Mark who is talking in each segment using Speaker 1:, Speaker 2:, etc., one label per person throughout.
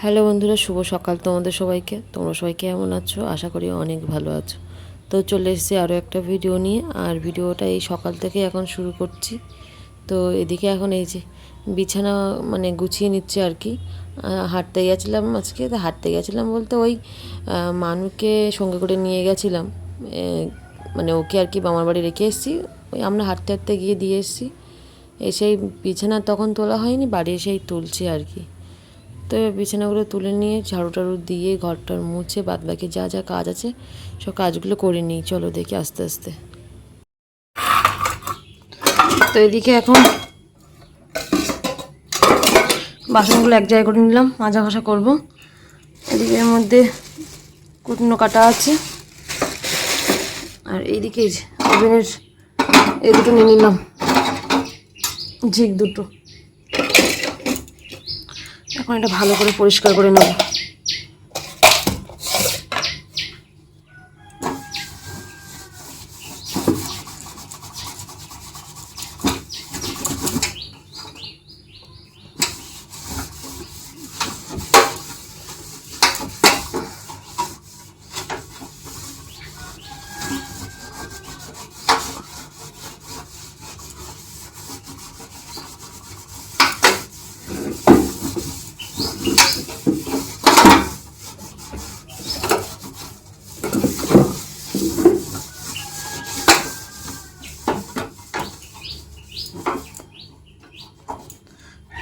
Speaker 1: Hello বন্ধুরা, শুভ সকাল তোমাদের সবাইকে। তোমরা সবাই কেমন আছো? আশা করি অনেক ভালো আছো। তো চলে এসেছি আরও একটা ভিডিও নিয়ে। আর ভিডিওটা এই সকাল থেকে এখন শুরু করছি। তো এদিকে এখন এই যে বিছানা মানে গুছিয়ে নিচ্ছে আর কি। হাঁটতে গেছিলাম আজকে, তো হাঁটতে গেছিলাম বলতে ওই মানুকে সঙ্গে করে নিয়ে গেছিলাম। মানে ওকে আর কি মামার বাড়ি রেখে এসেছি। ওই আমরা হাঁটতে হাঁটতে গিয়ে দিয়ে এসেছি। এসেই বিছানা তখন তোলা হয়নি, বাড়ি এসেই তুলছি আর কি। তো এবার বিছানাগুলো তুলে নিয়ে ঝাড়ু টাড়ু দিয়ে ঘরটার মুছে বাদ বাকি যা যা কাজ আছে সব কাজগুলো করে নিই। চলো দেখি আস্তে আস্তে। তো এদিকে এখন বাসনগুলো এক জায়গায় করে নিলাম, মাজা ঘষা করব। এদিকে এর মধ্যে কুটনো কাটা আছে। আর এইদিকে এই ওভেনের এই দুটো নিয়ে নিলাম, ঝিক দুটো। এখন এটা ভালো করে পরিষ্কার করে নেব।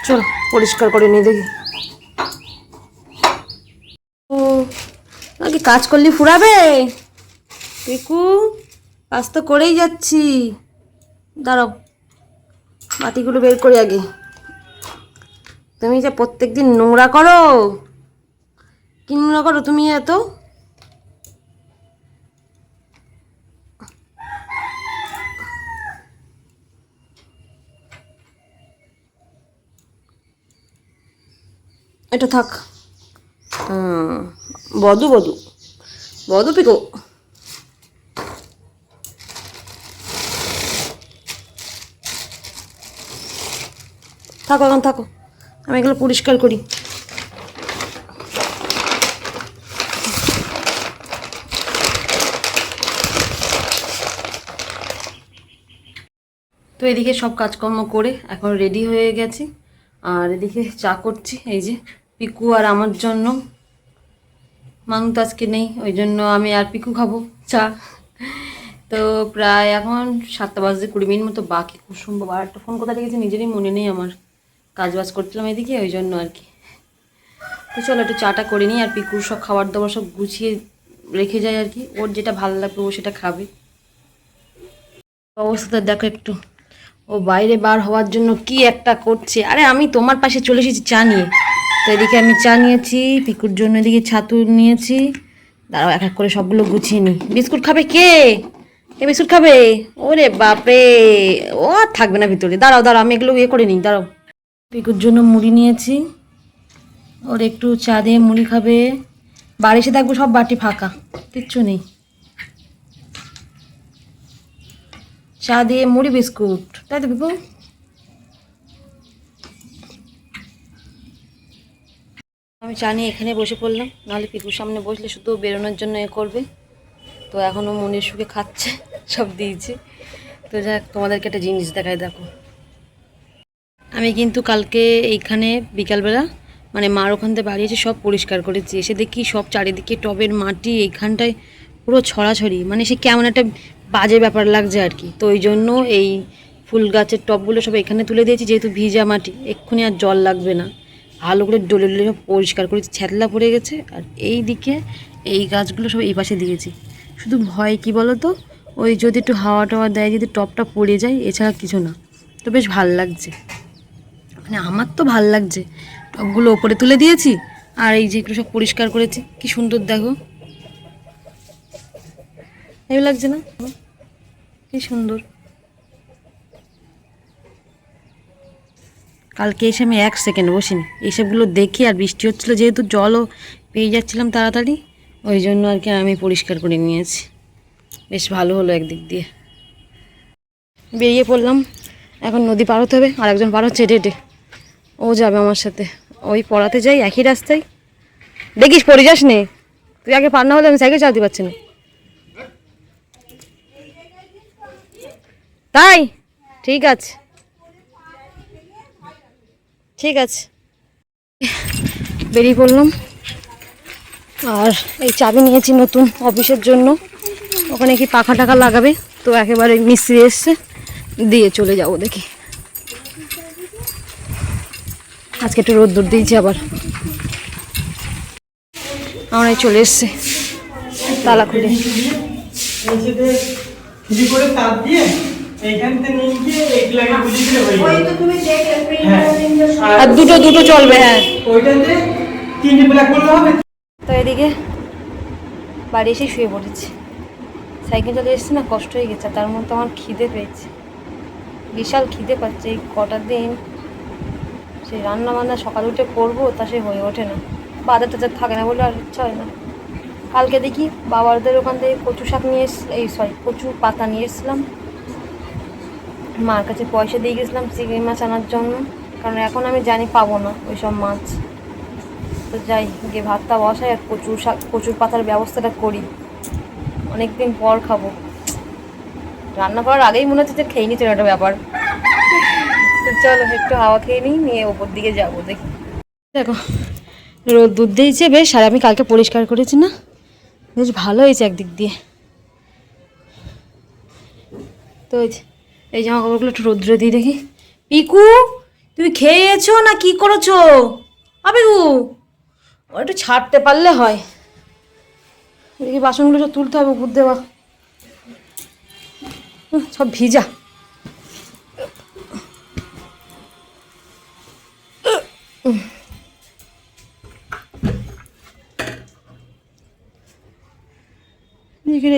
Speaker 1: চল, পরিষ্কার করে নিয়ে দেখি। ও নাকি কাজ করলি ফুরাবে? পিকু, কাজ তো করেই যাচ্ছি। দাঁড়াও, বাটিগুলো বের করি আগে। তুমি যে প্রত্যেক দিন নোংরা করো, কি নোংরা করো তুমি এত? এটা থাক। বধু বধু। বধু পিকো। থাকো, এখন থাকো। আমি এগুলো পরিষ্কার করি। তো এদিকে সব কাজকর্ম করে এখন রেডি হয়ে গেছি। আর এদিকে চা করছি, এই যে। পিকু আর আমার জন্য। মানু তো আজকে নেই, ওই জন্য আমি আর পিকু খাব, চা। তো প্রায় এখন সাতটা বাজে কুড়ি মিনিট মতো বাকি কুসুম বাবা একটা ফোন কোথা রেখেছে নিজেরই মনে নেই আমার। কাজ বাজ করছিলাম এদিকে, ওই জন্য আর কি। তো চলো একটু চাটা করে নিই, আর পিকুর সব খাবার দাবার সব গুছিয়ে রেখে যায় আর কি। ওর যেটা ভালো লাগবে ও সেটা খাবে। অবস্থাটা দেখো একটু। ও বাইরে বার হওয়ার জন্য কি একটা করছে। আরে আমি তোমার পাশে চলে এসেছি চা নিয়ে। তো এদিকে আমি চা নিয়েছি, পিকুর জন্য এদিকে ছাতু নিয়েছি। দাঁড়াও, এক এক করে সবগুলো গুছিয়ে নিই। বিস্কুট খাবে কে? কে বিস্কুট খাবে? ওরে বাপরে! ও আর থাকবে না ভিতরে। দাঁড়াও দাঁড়াও, আমি এগুলো ইয়ে করে নিই, দাঁড়াও। পিকুর জন্য মুড়ি নিয়েছি। ওর একটু চা দিয়ে মুড়ি খাবে। বাড়ি এসে দেখব সব বাটি ফাঁকা, কিচ্ছু নেই। চা দিয়ে মুড়ি, বিস্কুট। তাই তো পিপু? আমি চা নিয়ে এখানে বসে পড়লাম, নাহলে পিপুর সামনে বসলে শুধু বেরোনোর জন্য এ করবে। তো এখনও মনের সুখে খাচ্ছে, সব দিয়েছে। তো যাক, তোমাদেরকে একটা জিনিস দেখায় দেখো। আমি কিন্তু কালকে এইখানে বিকালবেলা মানে মার ওখান থেকে বাড়ি এসে সব পরিষ্কার করেছি। এসে দেখি সব চারিদিকে টবের মাটি, এইখানটায় পুরো ছড়াছড়ি। মানে সে কেমন একটা বাজে ব্যাপার লাগছে আর কি। তো ওই জন্য এই ফুল গাছের টবগুলো সব এখানে তুলে দিয়েছি, যেহেতু ভিজা মাটি, এক্ষুনি আর জল লাগবে না। ভালো করে ডলে ডলে সব পরিষ্কার করেছি ছ্যাতলা পড়ে গেছে। আর এই দিকে এই গাছগুলো সব এই পাশে দিয়েছি। শুধু ভয় কি বলো তো ওই যদি একটু হাওয়া টাওয়া দেয়, যদি টপটা পড়ে যায়, এছাড়া কিছু না। তো বেশ ভালো লাগছে। মানে আমার তো ভালো লাগছে। টবগুলো ওপরে তুলে দিয়েছি, আর এই যে এগুলো সব পরিষ্কার করেছি। কি সুন্দর দেখো। এই লাগছে না? কি সুন্দর। কালকে এসে আমি এক সেকেন্ড বসিনি। এইসবগুলো দেখি আর বৃষ্টি হচ্ছিল, যেহেতু জলও পেয়ে যাচ্ছিলাম তাড়াতাড়ি, ওই জন্য আর কি আমি পরিষ্কার করে নিয়েছি। বেশ ভালো হলো একদিক দিয়ে। বেরিয়ে পড়লাম, এখন নদী পার হতে হবে, আর একজন পার হচ্ছে হেঁটে হেঁটে। ও যাবে আমার সাথে। ওই পড়াতে যাই, একই রাস্তায়। দেখিস, পড়ে যাস নে। তুই আগে পার না হলে আমি সাইকেল চালাতে পারছি না। তাই? ঠিক আছে। ঠিক আছে। বেরিয়ে পড়লাম। আর এই চাবি নিয়েছি নতুন অফিসের জন্য। ওখানে কি পাখা টাকা লাগাবে? তো একেবারে মিস্ত্রি এসছে দিয়ে চলে যাব দেখি। আজকে একটু রোদ দূর দিয়েছি আবার। আমরা এই চলে এসছে তালা খুলে।
Speaker 2: করে দিয়ে হয়ে।
Speaker 1: আর দুটো দুটো চলবে হ্যাঁ। তো এদিকে বাড়ি এসে শুয়ে পড়েছি। সাইকেল চালিয়ে এসেছি না কষ্ট হয়ে গেছে তার মধ্যে আমার খিদে পেয়েছে। বিশাল খিদে পাচ্ছে এই কটার দিন সেই রান্না বান্না সকাল উঠে করব তা সে হয়ে ওঠে না। বাজার টাজার থাকে না বলে আর ইচ্ছা হয় না। কালকে দেখি বাবারদের ওখান থেকে কচু শাক নিয়ে এস এই সরি কচু পাতা নিয়ে এসেছিলাম। মার কাছে পয়সা দিয়ে গেছিলাম, চিংড়ি মাছ আনার জন্য। কারণ এখন আমি জানি পাবো না ওই সব মাছ। তো যাই, গিয়ে ভাতটা বসাই আর কচুর শাক, কচুর পাতার ব্যবস্থাটা করি। অনেক দিন পর খাব। রান্না করার আগেই মনে হচ্ছে যে খেয়ে নিচ্ছে একটা ব্যাপার। তো চলো, একটু হাওয়া খেয়ে নিই, নিয়ে ওপর দিকে যাব, দেখি। দেখো, রোদ দুধ দিয়েছে বেশ, আর আমি কালকে পরিষ্কার করেছি না। বেশ ভালো হয়েছে একদিক দিয়ে। তো এই জামা কাপড়গুলো একটু রোদ্রে দিয়ে দেখি। পিকু, তুমি খেয়েছো না কি করেছ? আবিগু একটু ছাড়তে পারলে হয়। এদিকে বাসনগুলো সব তুলতে হবে, উপর দেওয়া। সব ভিজা।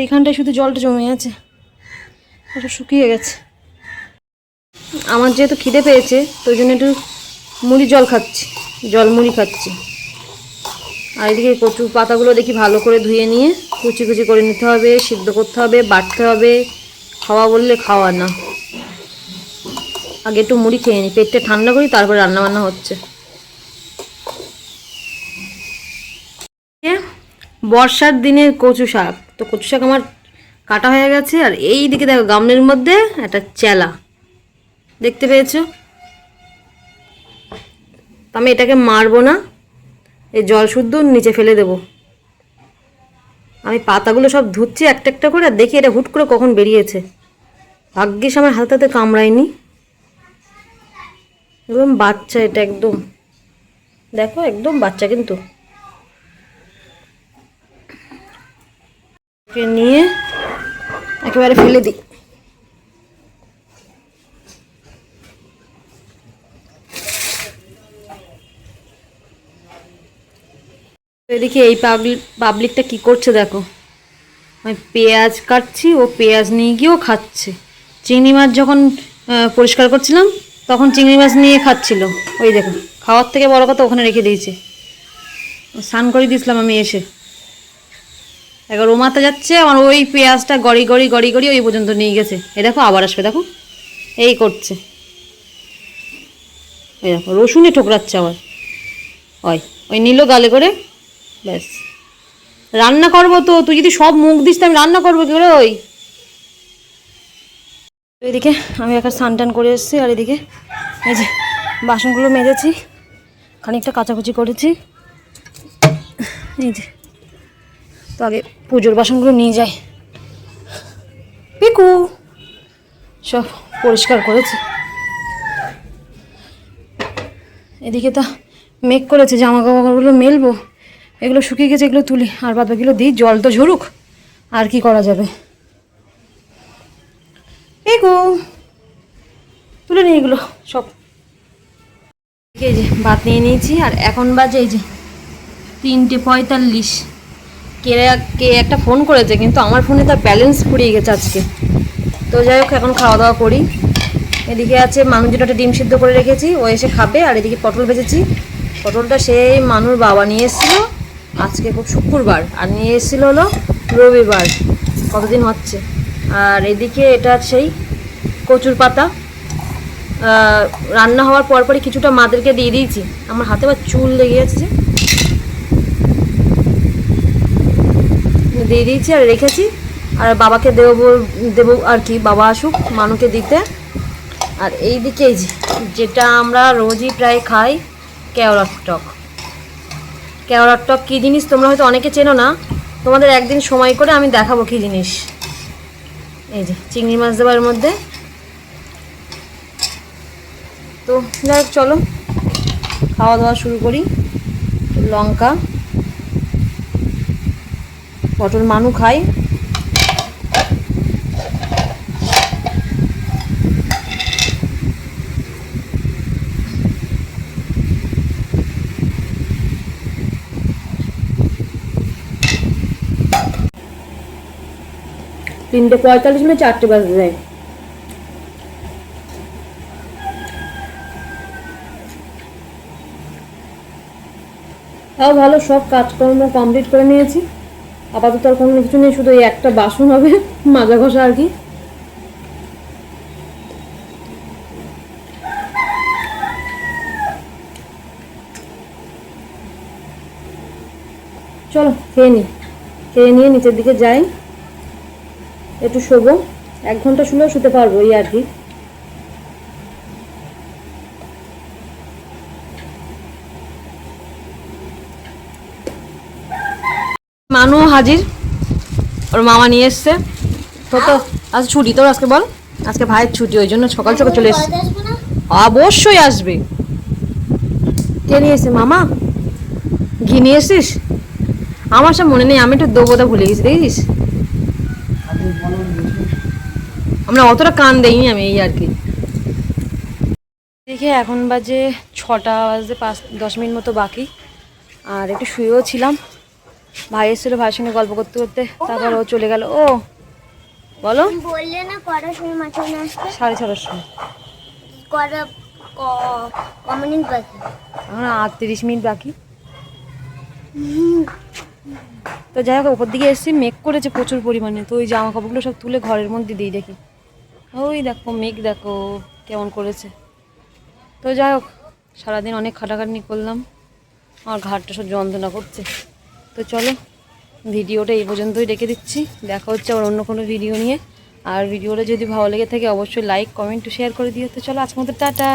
Speaker 1: এইখানটায় শুধু জলটা জমে আছে। ওটা শুকিয়ে গেছে। আমার যেহেতু খিদে পেয়েছে, তো জন্য একটু মুড়ি জল খাচ্ছি, জল মুড়ি খাচ্ছি। আর এদিকে কচু পাতাগুলো দেখি ভালো করে ধুয়ে নিয়ে কুচি কুচি করে নিতে হবে, সিদ্ধ করতে হবে, বাটতে হবে। খাওয়া বললে খাওয়া না। আগে একটু মুড়ি খেয়ে নিই পেটটা ঠান্ডা করি তারপরে রান্না বান্না হচ্ছে। বর্ষার দিনের কচু শাক, তো কচু শাক আমার কাটা হয়ে গেছে, আর এই দিকে দেখো গামলের মধ্যে একটা চেলা। দেখতে পেয়েছ? আমি এটাকে মারবো না। এই জল শুদ্ধ নিচে ফেলে দেব। আমি পাতাগুলো সব ধুচ্ছি একটা একটা করে, আর দেখি এটা হুট করে কখন বেরিয়েছে। ভাগ্যিস আমার হাতে হাতে কামড়ায়নি। একদম বাচ্চা এটা একদম। দেখো, একদম বাচ্চা কিন্তু। নিয়ে একেবারে ফেলে দিই। এদিকে এই পাবলিক পাবলিকটা কি করছে দেখো। আমি পেঁয়াজ কাটছি, ও পেঁয়াজ নিয়ে গিয়েও খাচ্ছে। চিংড়ি মাছ যখন পরিষ্কার করছিলাম, তখন চিংড়ি মাছ নিয়ে খাচ্ছিল। ওই দেখো, খাওয়ার থেকে বড় কথা ওখানে রেখে দিয়েছে। স্নান করে দিয়েছিলাম আমি এসে। একবার ও মাথা যাচ্ছে, আমার ওই পেঁয়াজটা গড়ি গড়ি গড়ি গড়ি ওই পর্যন্ত নিয়ে গেছে। এ দেখো, আবার আসবে, দেখো। এই করছে। এই দেখো রসুনে ঠোকরাচ্ছে আবার। ওই ওই নিল গালে করে ব্যাস। রান্না করব তো, তুই যদি সব মুখ দিস আমি রান্না করব কি করে ওই? এদিকে আমি একটা স্নান টান করে এসেছি, আর এদিকে এই যে বাসনগুলো মেজেছি, খানিকটা কাচাকুচি করেছি। এই যে। তো আগে পুজোর বাসনগুলো নিয়ে যাই। পিকু! সব পরিষ্কার করেছি। এদিকে তো মেঘ করেছে জামা কাপড়গুলো মেলবো। এগুলো শুকিয়ে গেছে, এগুলো তুলি। আর বাদ বাকিগুলো দিই, জল তো ঝরুক, আর কি করা যাবে? পিকু তুলে নিই এগুলো, সব। এই যে, ভাত নিয়ে নিয়েছি, আর এখন বাজে এই যে তিনটে পঁয়তাল্লিশ। কে কে একটা ফোন করেছে, কিন্তু আমার ফোনে তার ব্যালেন্স ফুরিয়ে গেছে আজকে। তো যাই হোক, এখন খাওয়া দাওয়া করি। এদিকে আছে মানুষ যেটা ডিম সিদ্ধ করে রেখেছি, ও এসে খাবে, আর এদিকে পটল ভেজেছি। পটলটা সেই মানুর বাবা নিয়ে এসেছিল। আজকে খুব শুক্রবার, আর নিয়ে এসেছিল হলো রবিবার, কতদিন হচ্ছে? আর এদিকে এটা সেই কচুর পাতা। রান্না হওয়ার পরপরই কিছুটা মাদেরকে দিয়ে দিয়েছি। আমার হাতে আবার চুল লেগে যাচ্ছে দিয়ে দিয়েছি আর রেখেছি। আর বাবাকে দেবো দেবো আর কি, বাবা আসুক, মানুকে দিতে। আর এই দিকে যেটা আমরা রোজই প্রায় খাই কেওড়ার টক কেওড়ার টক কী জিনিস তোমরা হয়তো অনেকে চেনো না? তোমাদের একদিন সময় করে আমি দেখাবো কী জিনিস। এই যে চিংড়ি মাছ দেওয়ার মধ্যে। তো যাই হোক, চলো। খাওয়া দাওয়া শুরু করি। লঙ্কা পটল মানু খাই। তিনটে পঁয়তাল্লিশ মিনিট চারটে বাজে যায়। তাও ভালো, সব কাজকর্ম কমপ্লিট করে নিয়েছি। আপাতত আর কোনো কিছু নেই, শুধু এই একটা বাসন হবে, মাজা ঘষা আর কি। চলো, খেয়ে নি। খেয়ে নিয়ে নিচের দিকে যাই। একটু শোবো। এক ঘণ্টা শুলেও শুতে পারব এই আর কি। মানু হাজির। ওর মামা নিয়ে এসছে। তো তো আজ ছুটি, তোর আজকে বল? আজকে ভাইয়ের ছুটি, ওই জন্য সকাল সকাল চলে এসছে। অবশ্যই আসবে। কে নিয়ে মামা? ঘি নিয়ে এসছিস? আমার সব মনে নেই, আমি একটু দেবোটা ভুলে গেছি, দেখিস? আমরা অতটা কান দেইনি আমি এই আর কি। দেখে এখন বাজে ছটা বাজে পাঁচ দশ মিনিট মতো বাকি। আর একটু শুয়েও ছিলাম। ভাই এসেছিল ভাইয়ের সঙ্গে গল্প করতে করতে। তারপর ও চলে গেল। ও বলো।
Speaker 3: বললে না কটার সময় মাছ নিয়ে আসতে?
Speaker 1: সাড়ে ছটার সময়।
Speaker 3: কটা কমিউনিট বাকি?
Speaker 1: এখন আটত্রিশ মিনিট বাকি। তো যাই হোক, ওপর দিকে এসেছি, মেঘ করেছে প্রচুর পরিমাণে। তো ওই জামা কাপড়গুলো সব তুলে ঘরের মধ্যে দিই দেখি। ওই দেখো, মেঘ দেখো, কেমন করেছে। তো যাই হোক, সারাদিন অনেক খাটাখাটনি করলাম। আমার ঘাটটা সব যন্ত্রণা করছে। তো চলো, ভিডিওটা এই পর্যন্তই রেখে দিচ্ছি। দেখা হচ্ছে আবার অন্য কোনো ভিডিও নিয়ে। আর ভিডিওটা যদি ভালো লেগে থাকে, অবশ্যই লাইক কমেন্ট শেয়ার করে দিও। তো চলো, আজকের মতো টাটা।